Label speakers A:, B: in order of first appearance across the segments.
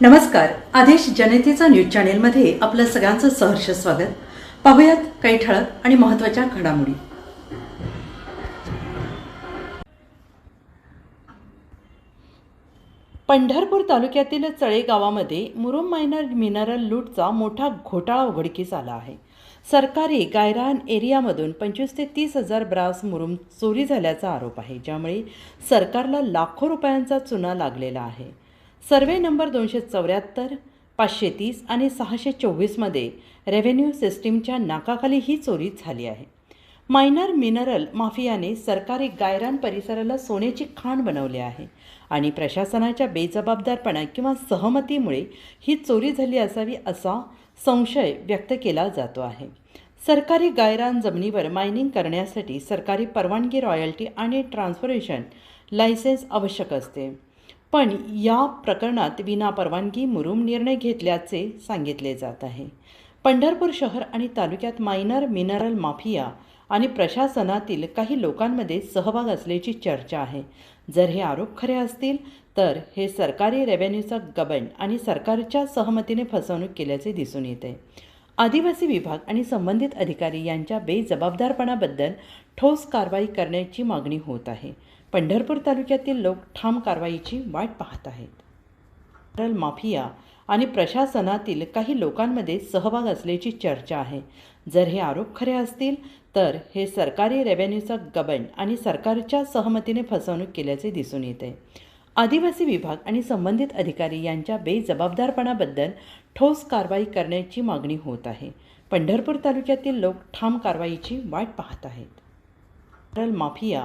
A: नमस्कार. आदेश जनतेचा न्यूज चॅनेलमध्ये आपलं सगळ्यांचं सहर्ष स्वागत. पाहुयात काही ठळक आणि महत्त्वाच्या घडामोडी. पंढरपूर तालुक्यातील चळे गावामध्ये मुरुम मायनर मिनरल लूटचा मोठा घोटाळा उघडकीस आला आहे. सरकारी गायरान एरियामधून पंचवीस ते तीस हजार ब्रास मुरुम चोरी झाल्याचा आरोप आहे ज्यामुळे सरकारला लाखो रुपयांचा चुना लागलेला आहे. सर्वे नंबर दोनशे चौऱ्याहत्तर पाचशे तीस आणि सहाशे चोवीसमध्ये रेव्हेन्यू सिस्टीमच्या नाकाखाली ही चोरी झाली आहे. मायनर मिनरल माफियाने सरकारी गायरान परिसराला सोन्याची खाण बनवली आहे आणि प्रशासनाच्या बेजबाबदारपणा किंवा सहमतीमुळे ही चोरी झाली असावी असा संशय व्यक्त केला जातो आहे. सरकारी गायरान जमिनीवर मायनिंग करण्यासाठी सरकारी परवानगी रॉयल्टी आणि ट्रान्सफॉरेशन लायसेन्स आवश्यक असते. पण या प्रकरणात विना परवानगी मुरुम निर्णय घेतल्याचे सांगितले जात आहे. पंढरपूर शहर आणि तालुक्यात मायनर मिनरल माफिया आणि प्रशासनातील काही लोकांमध्ये सहभाग असल्याची चर्चा आहे. जर हे आरोप खरे असतील तर हे सरकारी रेव्हेन्यूचा गबन आणि सरकारच्या सहमतीने फसवणूक केल्याचे दिसून येते. आदिवासी विभाग आणि संबंधित अधिकारी यांच्या बेजबाबदारपणाबद्दल ठोस कारवाई करण्याची मागणी होत आहे. पंढरपूर तालुक्यातील लोक ठाम कारवाईची वाट पाहत आहेत. मिनरल माफिया आणि प्रशासनातील काही लोकांमध्ये सहभाग असल्याची चर्चा आहे. जर हे आरोप खरे असतील तर हे सरकारी रेव्हेन्यूचा गबन आणि सरकारच्या सहमतीने फसवणूक केल्याचे दिसून येते. आदिवासी विभाग आणि संबंधित अधिकारी यांच्या बेजबाबदारपणाबद्दल ठोस कारवाई करण्याची मागणी होत आहे. पंढरपूर तालुक्यातील लोक ठाम कारवाईची वाट पाहत आहेत. मिनरल माफिया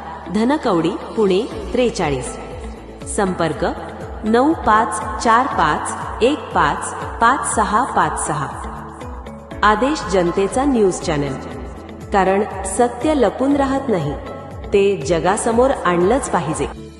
B: धनकवडी पुणे त्रेचाळीस. संपर्क नऊ पाच चार पाच एक पाच पाच सहा पाच सहा. आदेश जनतेचा न्यूज चॅनल. कारण सत्य लपून राहत नाही. ते जगासमोर आणलंच पाहिजे.